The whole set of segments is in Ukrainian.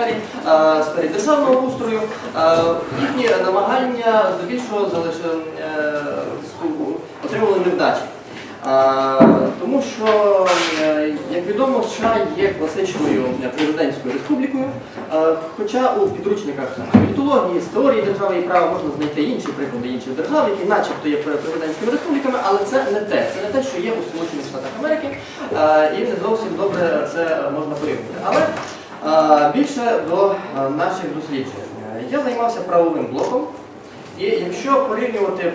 сфері, е, сфері державного устрою, е, їхні намагання здебільшого залишили, е, отримали невдачі. Тому що, як відомо, США є класичною президентською республікою, хоча у підручниках політології, з теорії держави і права можна знайти інші приклади інших держав, які начебто є президентськими республіками, але це не те. Це не те, що є у Сполучених Штатах Америки, і не зовсім добре це можна порівняти. Більше до наших досліджень. Я займався правовим блоком, і якщо порівнювати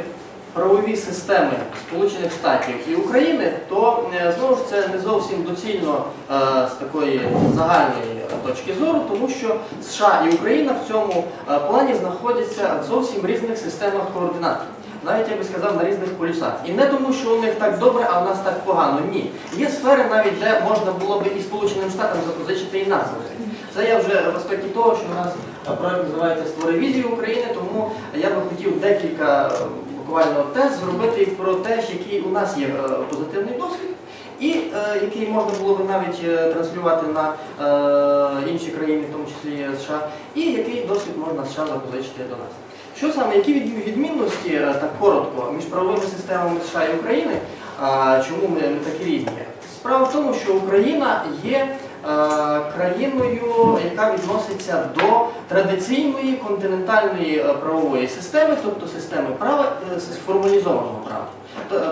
правові системи Сполучених Штатів і України, то е, знову ж це не зовсім доцільно е, з такої загальної точки зору, тому що США і Україна в цьому е, плані знаходяться в зовсім різних системах координат. Навіть я би сказав на різних полюсах. І не тому, що у них так добре, а у нас так погано. Ні. Є сфери навіть, де можна було би і Сполученим Штатам запозичити і нас. Це я вже в аспекті того, що у нас е, проект називається Створи візію України, тому я би хотів декілька е, буквально тез зробити про те, який у нас є е, позитивний досвід, і е, який можна було би навіть е, транслювати на е, інші країни, в тому числі США, і який досвід можна США запозичити до нас. Що саме, які відмінності, е, так коротко, між правовими системами США і України, чому ми, ми такі різні? Справа в тому, що Україна є е, країною, яка відноситься до традиційної континентальної е, правової системи, тобто системи права формалізованого права.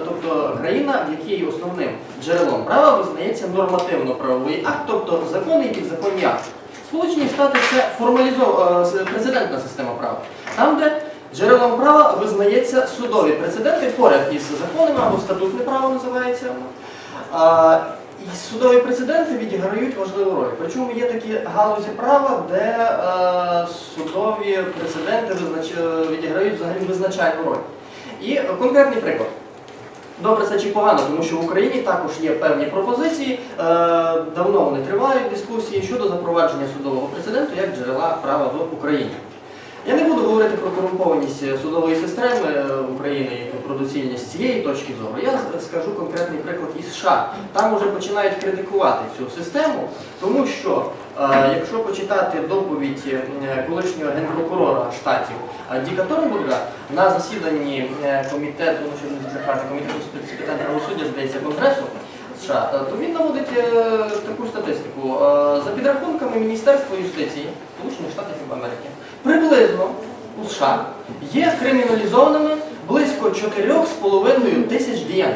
Тобто країна, в якій основним джерелом права визнається нормативно-правовий акт, тобто закони і підзаконні акти. Сполучені Штати це формалізована прецедентна система права. Там, де джерелом права визнається судові прецеденти поряд із законами або статутне право називається. І судові прецеденти відіграють важливу роль. Причому є такі галузі права, де е, судові прецеденти визнач- відіграють взагалі визначальну роль. І конкретний приклад. Добре, це чи погано, тому що в Україні також є певні пропозиції. Е, давно вони тривають дискусії щодо запровадження судового прецеденту як джерела права в Україні. Я не буду говорити про корумпованість е, судової системи е, України і про доцільність цієї точки зору. Я скажу конкретний приклад із США. Там вже починають критикувати цю систему, тому що е, якщо почитати доповідь колишнього генпрокурора штатів Діка Торнбурга на засіданні комітету, ну не збрехати, комітету з питань правосуддя, здається, Конгресу США, то він наводить е, таку статистику. За підрахунками Міністерства юстиції Сполучених Штатів Америки, приблизно у США є криміналізованими близько 4,5 тисяч діянь.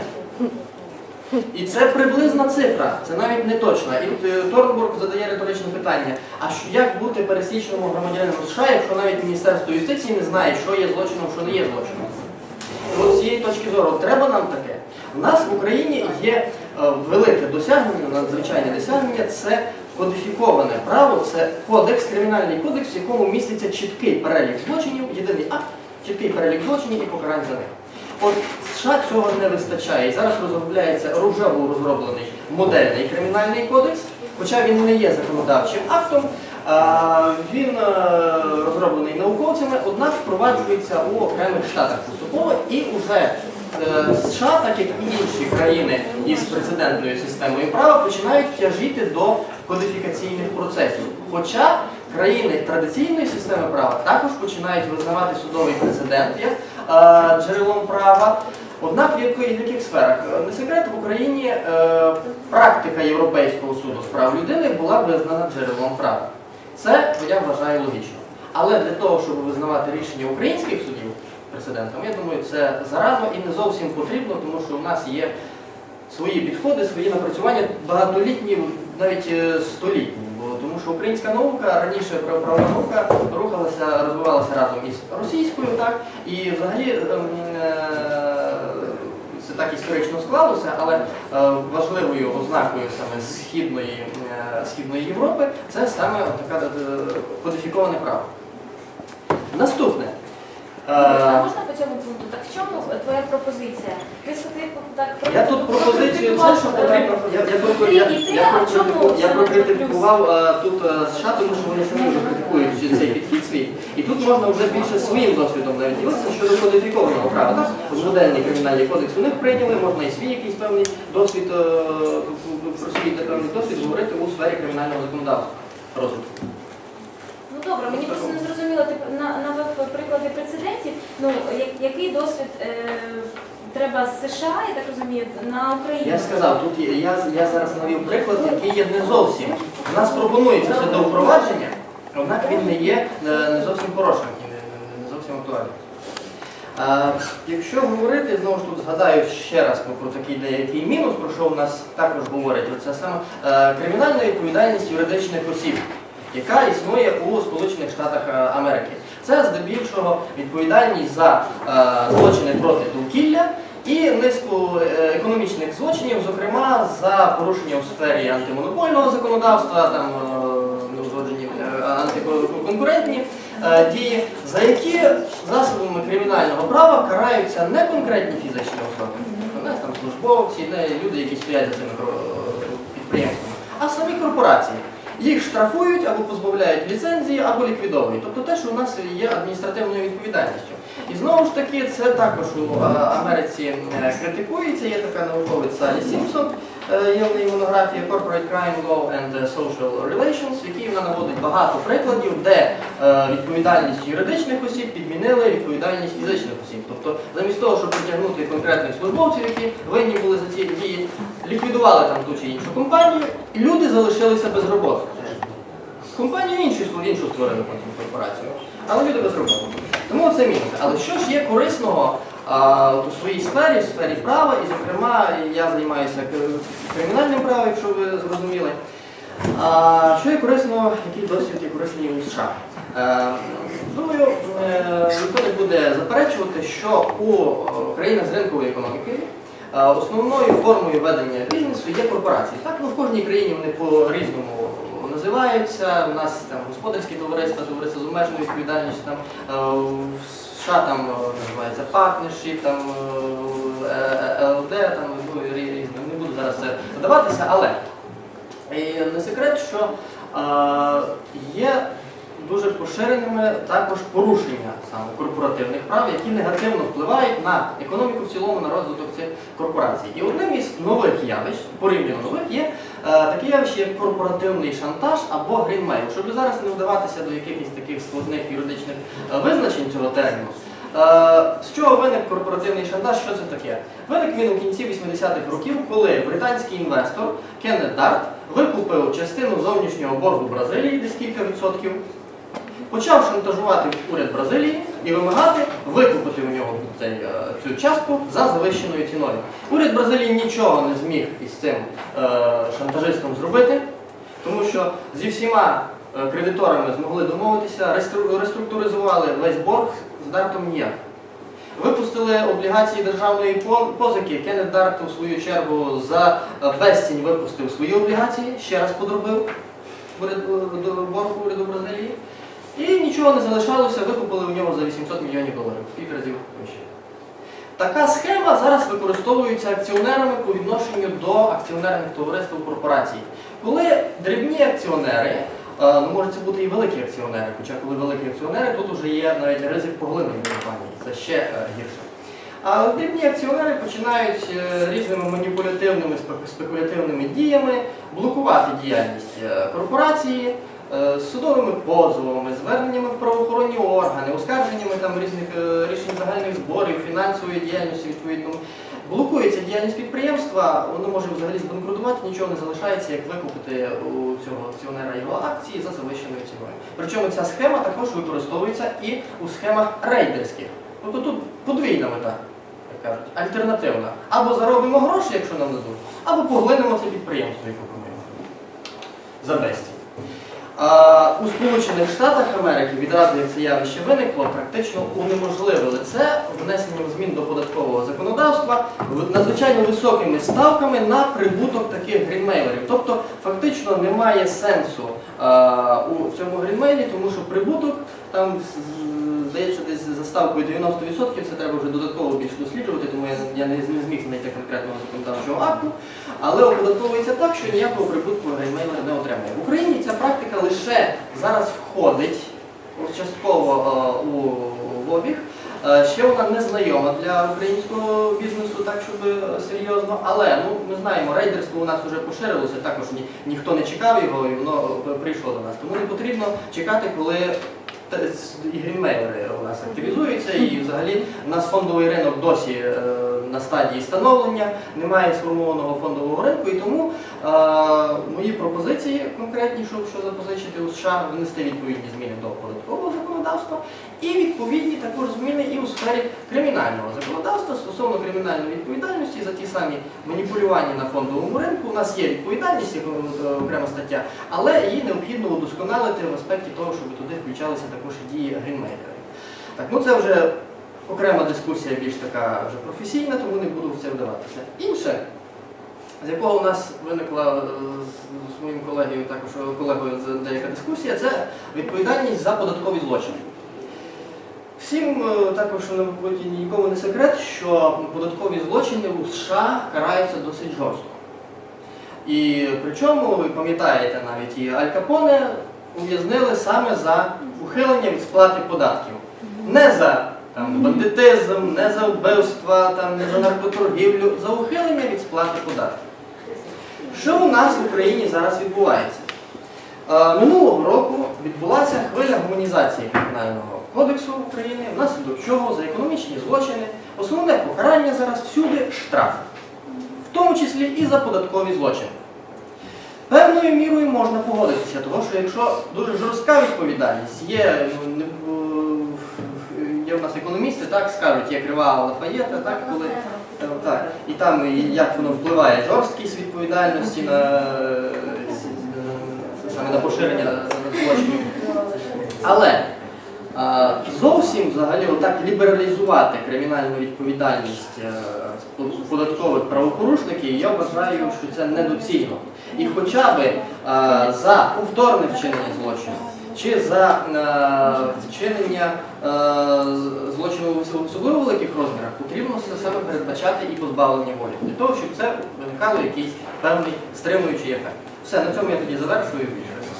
І це приблизна цифра, це навіть не точна. І е, Торнбург задає риторичне питання: а що як бути пересічному громадянину США, якщо навіть Міністерство юстиції не знає, що є злочином, що не є злочином? От з цієї точки зору треба нам таке. У нас в Україні є е, велике досягнення, надзвичайне досягнення це кодифіковане право, це кодекс, кримінальний кодекс, в якому міститься чіткий перелік злочинів, єдиний акт, чіткий перелік злочинів і покарань за них. От США цього не вистачає. І зараз розробляється ружево розроблений модельний кримінальний кодекс, хоча він не є законодавчим актом. Він е, розроблений науковцями, однак впроваджується у окремих штатах поступово і вже США, так як і інші країни із прецедентною системою права, починають тяжіти до кодифікаційних процесів. Хоча країни традиційної системи права також починають визнавати судовий прецедент як е, джерелом права. Однак в яких, сферах? Е, Не секрет, в Україні е, практика Європейського суду з прав людини була визнана джерелом права. Це я вважаю логічно. Але для того, щоб визнавати рішення українських судів прецедентом, я думаю, це зарано і не зовсім потрібно, тому що в нас є свої підходи, свої напрацювання багатолітні, навіть е, столітні. Тому що українська наука раніше прав- правова наука рухалася, розвивалася разом із російською, так і взагалі ем, е, це так історично склалося, але е, важливою ознакою саме східної, східної Європи це саме така кодифіковане право. Наступне. А Е, можна по цьому пункту? Так в чому твоя пропозиція? Ти сходив так Я тут пропозицію це, що потрібно. Я, я, прокри- я, я, прокритику- я прокритикував е, тут е, США, тому що вони самі вже критикують всі цей підхід свій. І тут можна вже більше своїм досвідом навіть ділитися щодо кодифікованого права. Так? От Модельний кримінальний кодекс у них прийняли, можна і свій якийсь певний досвід, е, про свій певний досвід говорити у сфері кримінального законодавства. Розвитку. Добре, мені просто не зрозуміло, ти на- навів приклади прецедентів. Ну, який досвід е, треба з США, я так розумію, на Україну? Я сказав, тут є- я, я зараз навів приклад, який є не зовсім. У нас пропонується все до впровадження, однак він не є е, не зовсім хорошим і не, не- зовсім актуальним. А, якщо говорити, знову ж тут згадаю ще раз про, такий деякий мінус, про що у нас також говорять, це саме е, кримінальна відповідальність юридичних осіб, яка існує у Сполучених Штатах е, Америки. Це здебільшого відповідальність за е, злочини проти довкілля і низку е, економічних злочинів, зокрема за порушення у сфері антимонопольного законодавства, там неузгоджені антиконкурентні дії, за які засобами кримінального права караються не конкретні фізичні особи, не там службовці, не люди, які стоять за цими підприємствами, а самі корпорації. Їх штрафують або позбавляють ліцензії, або ліквідовують. Тобто те, що у нас є адміністративною відповідальністю. І знову ж таки, це також у е, Америці е, критикується. Є така науковець Салі Сімпсон, е, є в неї монографія Corporate Crime Law and Social Relations, в якій вона наводить багато прикладів, де відповідальність юридичних осіб підмінили відповідальність фізичних осіб. Тобто, замість того, щоб притягнути конкретних службовців, які винні були за ці дії, ліквідували там ту чи іншу компанію, і люди залишилися без роботи. Компанію іншу, іншу створили потім корпорацію, але люди без роботи. Тому це мінус. Але що ж є корисного у своїй сфері, в сфері права, і зокрема я займаюся кримінальним правом, якщо ви зрозуміли. А, що є корисного, який досвід є корисний у США? Е, думаю, е, ніхто не буде заперечувати, що у е, країнах з ринкової економіки основною формою ведення бізнесу є корпорації. Так, ну в кожній країні вони по-різному називаються. У нас там господарські товариства, товариства з обмеженою відповідальністю, там в США там називається партнершіп, там ЛД, там ну, різні. Не буду зараз це вдаватися, але і не секрет, що є дуже поширеними також порушення саме корпоративних прав, які негативно впливають на економіку в цілому, на розвиток цих корпорацій. І одним із нових явищ, порівняно нових, є е, таке явище, як корпоративний шантаж або грінмейл. Щоб зараз не вдаватися до якихось таких складних юридичних е, визначень цього терміну. Е, З чого виник корпоративний шантаж? Що це таке? Виник він у кінці 80-х років, коли британський інвестор Кеннет Дарт викупив частину зовнішнього боргу Бразилії, десь кілька відсотків, почав шантажувати уряд Бразилії і вимагати викупити у нього е, цю частку за завищеною ціною. Уряд Бразилії нічого не зміг із цим е, шантажистом зробити, тому що зі всіма е, кредиторами змогли домовитися, рестру- реструктуризували весь борг з дартом ніяк. Випустили облігації державної позики. Кеннет Дарт у свою чергу за безцінь випустив свої облігації, ще раз подробив боргу уряду Бразилії. І нічого не залишалося, викупили у нього за 800 мільйонів доларів, в кілька разів вище. Така схема зараз використовується акціонерами по відношенню до акціонерних товариств корпорацій. Коли дрібні акціонери, е, ну може це бути і великі акціонери, хоча коли великі акціонери, тут вже є навіть ризик поглиблення компанії, це ще е, гірше. А дрібні акціонери починають е, різними маніпулятивними спе- спекулятивними діями блокувати діяльність корпорації Е, судовими позовами, зверненнями в правоохоронні органи, оскарженнями там різних е, рішень загальних зборів, фінансової діяльності відповідно. Блокується діяльність підприємства, воно може взагалі збанкрутувати, нічого не залишається, як викупити у цього акціонера його акції за завищеною ціною. Причому ця схема також використовується і у схемах рейдерських. Тобто тут подвійна мета, як кажуть, альтернативна. Або заробимо гроші, якщо нам дадуть, або поглинемо це підприємство і купуємо. За 200 у Сполучених Штатах Америки відразу як це явище виникло, практично унеможливили це внесенням змін до податкового законодавства надзвичайно високими ставками на прибуток таких грінмейлерів. Тобто фактично немає сенсу у цьому грінмейлі, тому що прибуток там здається, десь за ставкою 90%, це треба вже додатково більше досліджувати, тому я, не, зміг знайти конкретного законодавчого акту. Але оподатковується так, що ніякого прибутку греймейлер не отримує. В Україні ця практика лише зараз входить частково е, в обіг. Е, Ще вона не знайома для українського бізнесу, так щоб е, серйозно. Але ну ми знаємо, рейдерство у нас вже поширилося, також ні, ніхто не чекав його, і воно прийшло до нас. Тому не потрібно чекати, коли і грінмейлери у нас активізуються, і взагалі у нас фондовий ринок досі е, на стадії становлення, немає сформованого фондового ринку, і тому е, мої пропозиції конкретні, що запозичити у США, внести відповідні зміни до податкового законодавства і відповідні також зміни і у сфері кримінального законодавства стосовно кримінальної відповідальності за ті самі маніпулювання на фондовому ринку. У нас є відповідальність, як е, окрема стаття, але її необхідно удосконалити в аспекті того, щоб туди включалися також і дії грінмейкерів. Так, ну це вже окрема дискусія, більш така вже професійна, тому не буду в це вдаватися. Інше, з якого у нас виникла е, з- моїм колегою, також е, колегою деяка дискусія, це відповідальність за податкові злочини. Всім е, також мабуть, нікому не секрет, що податкові злочини у США караються досить жорстко. І причому, ви пам'ятаєте навіть і Аль Капоне ув'язнили саме за ухилення від сплати податків. Не за там, бандитизм, не за вбивства, там, не за наркоторгівлю, за ухилення від сплати податків. Що у нас в Україні зараз відбувається? Е, Минулого року відбулася хвиля гуманізації кримінального кодексу України, внаслідок чого за економічні злочини основне покарання зараз всюди штраф, в тому числі і за податкові злочини. Певною мірою можна погодитися, тому що якщо дуже жорстка відповідальність, є, ну, є в нас економісти, так скажуть, є крива Лафаєта, так, коли Е, Так, і там і як воно впливає жорсткість відповідальності на, е, саме на поширення злочинів. Але зовсім взагалі отак лібералізувати кримінальну відповідальність е, податкових правопорушників, я вважаю, що це недоцільно. І хоча б за повторне вчинення злочину чи за е, вчинення е, злочину особливо великих розмірах потрібно все саме передбачати і позбавлення волі для того, щоб це виникало якийсь певний стримуючий ефект. Все, на цьому я тоді завершую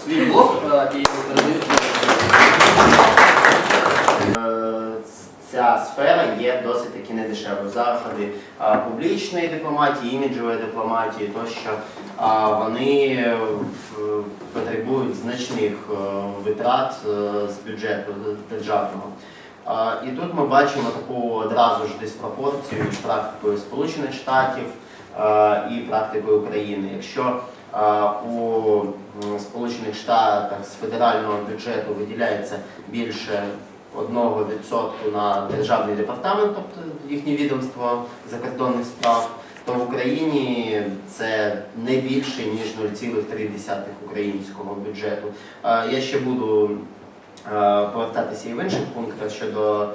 свій блог е, і передаю. Ця сфера є досить таки недешевою. Заходи публічної дипломатії, іміджової дипломатії, тощо а, вони е, потребують значних е, витрат е, з бюджету державного. І тут ми бачимо таку одразу ж диспропорцію між практикою Сполучених Штатів і практикою України. Якщо у Сполучених Штатах з федерального бюджету виділяється більше 1% на державний департамент, тобто їхнє відомство закордонних справ, то в Україні це не більше ніж 0,3 українського бюджету. Е, Я ще буду е, повертатися і в інших пунктах щодо е,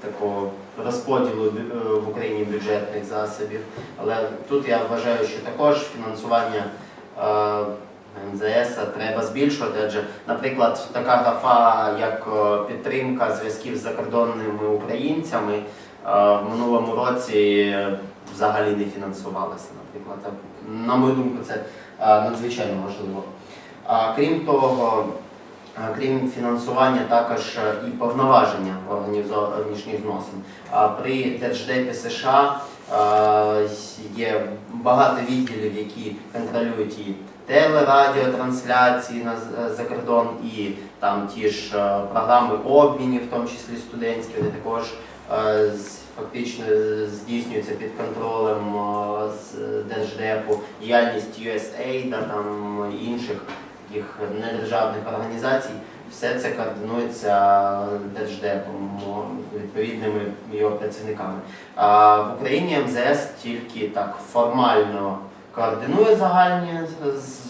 такого розподілу в Україні бюджетних засобів. Але тут я вважаю, що також фінансування е, МЗС треба збільшувати. Адже, наприклад, така графа, як е, підтримка зв'язків з закордонними українцями, е, в минулому році е, взагалі не фінансувалася. Наприклад, на мою думку, це е, надзвичайно важливо. Крім того, крім фінансування, також е, і повноваження органів зовнішніх зносин. При Держдепі США е, є багато відділів, які контролюють і телерадіотрансляції на з- за кордон, і там ті ж е, програми обмінів, в тому числі студентські, вони також е, фактично здійснюються під контролем е, з Держдепу, діяльність USAID, там інших таких недержавних організацій. Все це координується держдепом, відповідними його працівниками. А в Україні МЗС тільки так формально координує загальні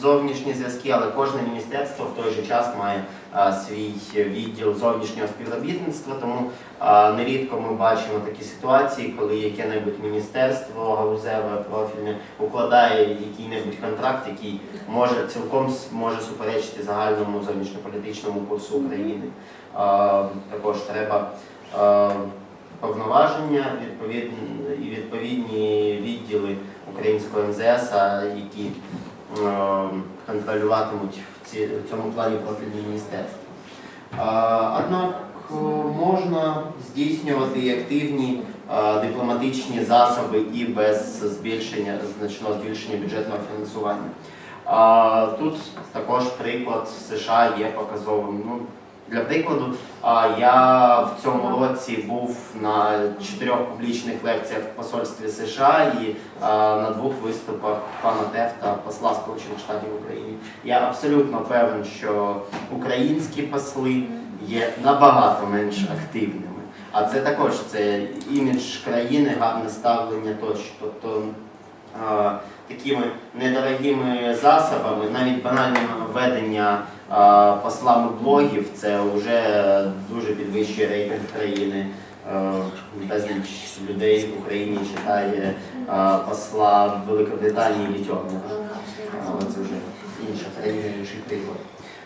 зовнішні зв'язки, але кожне міністерство в той же час має а, свій відділ зовнішнього співробітництва. Тому а, нерідко ми бачимо такі ситуації, коли яке-небудь міністерство галузеве профільне укладає який-небудь контракт, який може цілком може суперечити загальному зовнішньополітичному курсу України. А, також треба а, повноваження відповідні і відповідні відділи українського МЗС, які е, контролюватимуть в, цьому плані профільні міністерства. Однак е, можна здійснювати активні е, дипломатичні засоби і без збільшення значного збільшення бюджетного фінансування. Тут також приклад США є показовим. Ну, для прикладу, я в цьому році був на чотирьох публічних лекціях в посольстві США і на двох виступах пана Тефта, посла Сполучених Штатів в Україні. Я абсолютно певен, що українські посли є набагато менш активними. А це також це імідж країни, гарне ставлення тощо. Тобто такими недорогими засобами, навіть банальне ведення а, послами блогів, це вже дуже підвищує рейтинг країни. Е, Безліч людей в Україні читає посла Великобританії Літьовника. Але це вже інша країна, інший приклад.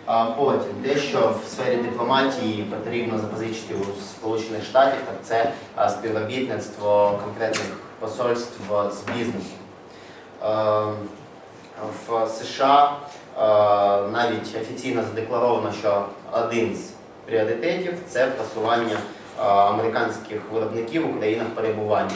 А потім те, що в сфері дипломатії потрібно запозичити у Сполучених Штатів, так це співробітництво конкретних посольств з бізнесом. Е, В США е, навіть офіційно задекларовано, що один з пріоритетів це просування е, американських виробників у країнах перебування.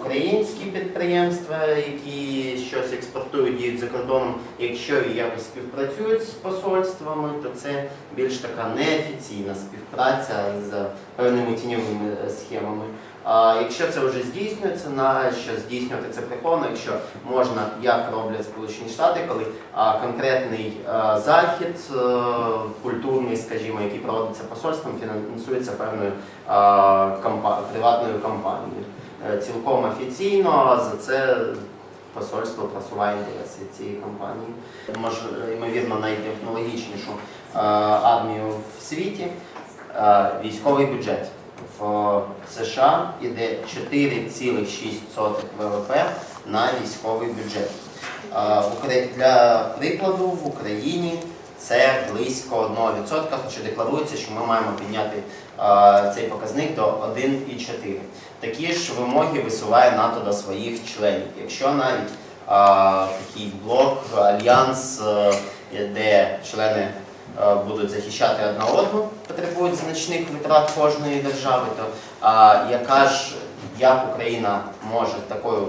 Українські підприємства, які щось експортують, діють за кордоном, якщо якось співпрацюють з посольствами, то це більш така неофіційна співпраця з певними тіньовими е, схемами. Якщо це вже здійснюється, на що здійснювати це приховано, якщо можна, як роблять Сполучені Штати, коли конкретний захід е, культурний, скажімо, який проводиться посольством, фінансується певною приватною компанією. Е, Цілком офіційно за це посольство просуває інтереси цієї компанії. Може, ймовірно, найтехнологічнішу е, армію в світі. Військовий бюджет в США іде 4,6 ВВП на військовий бюджет. Е, Для прикладу, в Україні це близько 1%, хоча декларується, що ми маємо підняти е, цей показник до 1,4. Такі ж вимоги висуває НАТО до своїх членів. Якщо навіть такий блок, альянс, е, де члени е, будуть захищати одна одну, потребують значних витрат кожної держави, то а, яка ж як Україна може такою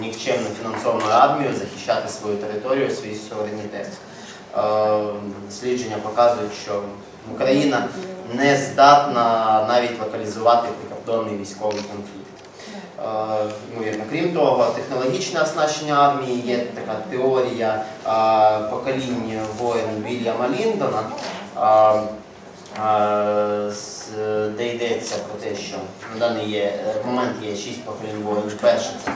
нікчемно фінансованою армією захищати свою територію, свій суверенітет? Е, Дослідження показують, що Україна не здатна навіть локалізувати прикордонний військовий конфлікт. Е, Ймовірно, крім того, технологічне оснащення армії є така теорія е, покоління воїн Вільяма Ліндона, е, е, де йдеться про те, що на даний є, момент є шість поколінь воїнів. Перше це там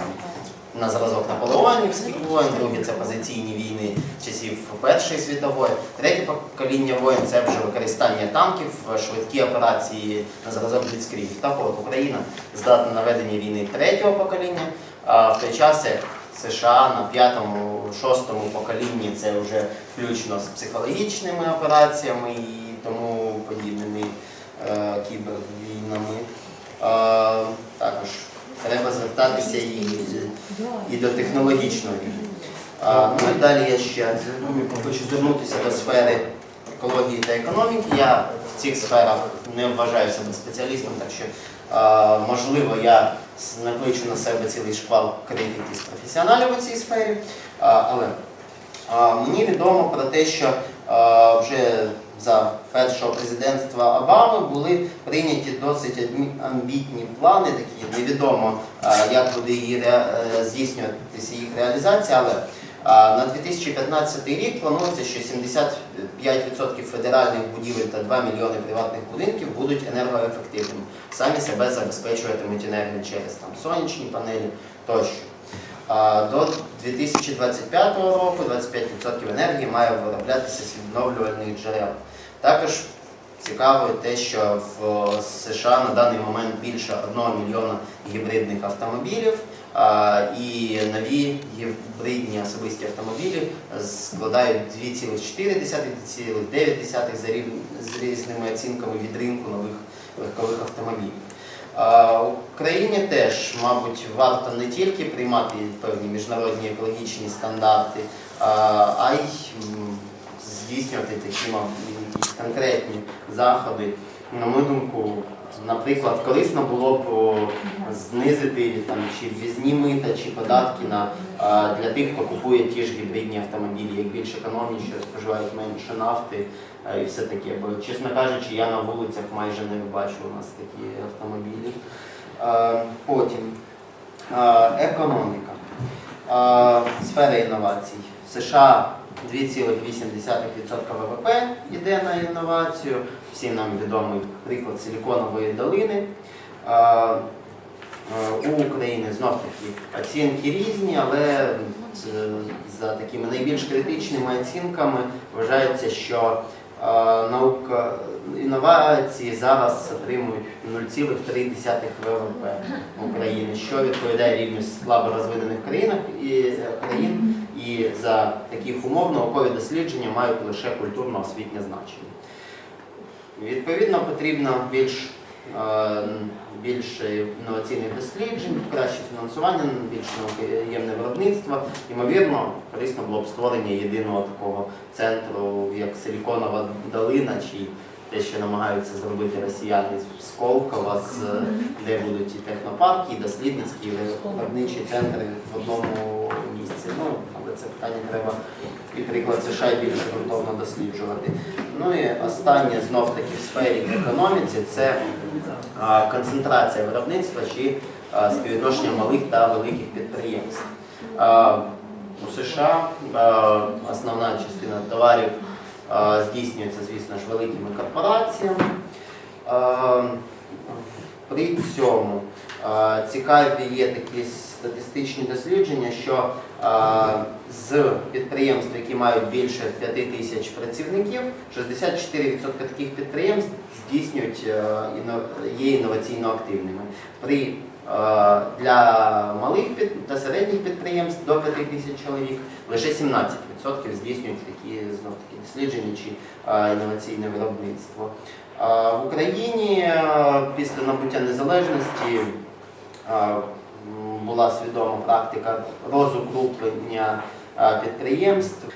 на зразок наполеонівських воїн, друге це позиційні війни часів Першої світової, третє покоління воїн це вже використання танків, швидкі операції на зразок Бліцкріг. Так от Україна здатна на ведення війни третього покоління, а в той час США на п'ятому, шостому поколінні це вже включно з психологічними операціями і тому подібними е, кібервійнами. Е, також треба звертатися і, і до технологічної. А, ну і далі я ще хочу звернутися до сфери екології та економіки. Я в цих сферах не вважаю себе спеціалістом, так що а, можливо я накличу на себе цілий шквал критики з професіоналів у цій сфері. А, але а, мені відомо про те, що а, вже за першого президентства Обами були прийняті досить амбітні плани, такі невідомо, як буде її е, здійснюватися їх реалізація, але на 2015 рік планується, що 75% федеральних будівель та 2 мільйони приватних будинків будуть енергоефективними, самі себе забезпечуватимуть енергію через там, сонячні панелі тощо. До 2025 року 25% енергії має вироблятися з відновлювальних джерел. Також цікаво те, що в США на даний момент більше 1 мільйона гібридних автомобілів, і нові гібридні особисті автомобілі складають 2,4-2,9 за різними оцінками від ринку нових легкових автомобілів. Україні теж, мабуть, варто не тільки приймати певні міжнародні екологічні стандарти, а, й здійснювати такі конкретні заходи. На мою думку, наприклад, корисно було б знизити там, чи ввізні мита, чи податки на, для тих, хто купує ті ж гібридні автомобілі, як більш економні, що споживають менше нафти і все таке. Бо, чесно кажучи, я на вулицях майже не бачу у нас такі автомобілі. Потім економіка. Сфера інновацій. США 2,8% ВВП йде на інновацію. Всім нам відомий приклад Силіконової долини. Е, У України знов таки оцінки різні, але е, за такими найбільш критичними оцінками вважається, що е, наука інновації зараз отримують 0,3 ВВП України, що відповідає рівню слабо розвинених країнах і е, країн, і за таких умов наукові дослідження мають лише культурно-освітнє значення. Відповідно, потрібно більш, е, більше інноваційних досліджень, краще фінансування, більш науковоємне виробництво. Ймовірно, корисно було б створення єдиного такого центру, як Силіконова долина, чи те, що намагаються зробити росіяни з Сколково, з, де будуть і технопарки, і дослідницькі, і виробничі центри в одному місці. Ну, це питання треба і приклад США більше ґрунтовно досліджувати. Ну і останнє знов таки в сфері економіці це концентрація виробництва чи співвідношення малих та великих підприємств. У США основна частина товарів здійснюється, звісно ж, великими корпораціями. При цьому цікаві є такі статистичні дослідження, що з підприємств, які мають більше 5 тисяч працівників, 64% таких підприємств здійснюють е, є інноваційно активними. При е, для малих та середніх підприємств до 5 тисяч чоловік лише 17% здійснюють такі знов таки дослідження чи е, інноваційне виробництво. В Україні після набуття незалежності була свідома практика розукруплення е, підприємств.